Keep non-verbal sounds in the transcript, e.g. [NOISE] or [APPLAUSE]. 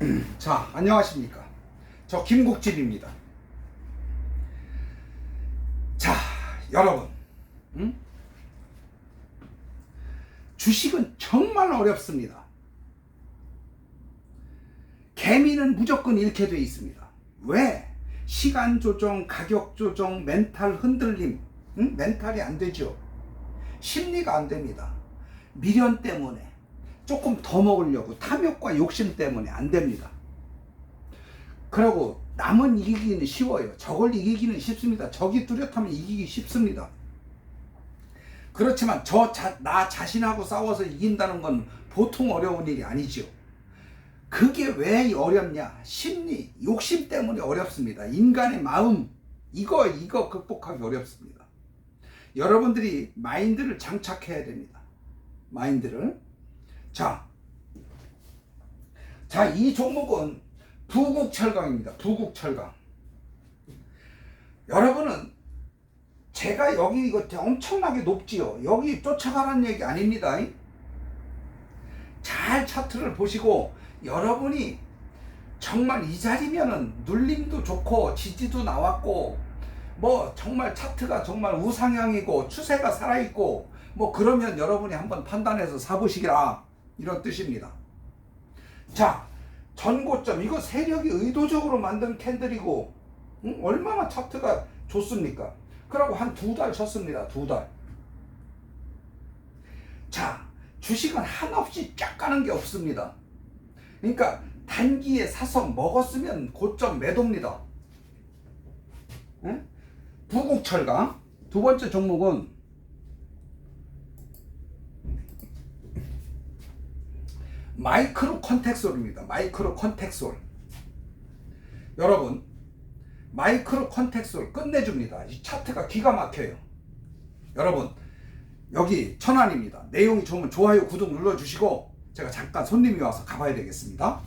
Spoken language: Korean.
[CLEARS THROAT] 자, 안녕하십니까. 저 김국진입니다. 자, 여러분. 응? 주식은 정말 어렵습니다. 개미는 무조건 잃게 돼 있습니다. 왜? 시간 조정, 가격 조정, 멘탈 흔들림, 응? 멘탈이 안 되죠. 심리가 안 됩니다. 미련 때문에 조금 더 먹으려고 탐욕과 욕심 때문에 안 됩니다. 그리고 남은 이기기는 쉬워요. 적을 이기기는 쉽습니다. 적이 뚜렷하면 이기기 쉽습니다. 그렇지만 저 나 자신하고 싸워서 이긴다는 건 보통 어려운 일이 아니죠. 그게 왜 어렵냐? 심리, 욕심 때문에 어렵습니다. 인간의 마음, 이거, 이거 극복하기 어렵습니다. 여러분들이 마인드를 장착해야 됩니다. 마인드를. 자, 자, 이 종목은 부국철강입니다. 부국철강. 여러분은 제가 여기 이거 엄청나게 높지요. 여기 쫓아가라는 얘기 아닙니다. 잘 차트를 보시고 여러분이 정말 이 자리면은 눌림도 좋고 지지도 나왔고 뭐 정말 차트가 정말 우상향이고 추세가 살아있고 뭐 그러면 여러분이 한번 판단해서 사보시기라 이런 뜻입니다. 자 전고점 이거 세력이 의도적으로 만든 캔들이고 응? 얼마나 차트가 좋습니까? 그러고 한 두 달 쳤습니다. 두 달. 자 주식은 한없이 쫙 가는 게 없습니다. 그러니까 단기에 사서 먹었으면 고점 매도입니다. 응? 부국철강 두 번째 종목은 마이크로 컨텍솔입니다. 마이크로 컨텍솔. 여러분, 마이크로 컨텍솔 끝내줍니다. 이 차트가 기가 막혀요. 여러분, 여기 천안입니다. 내용이 좋으면 좋아요, 구독 눌러주시고 제가 잠깐 손님이 와서 가봐야 되겠습니다.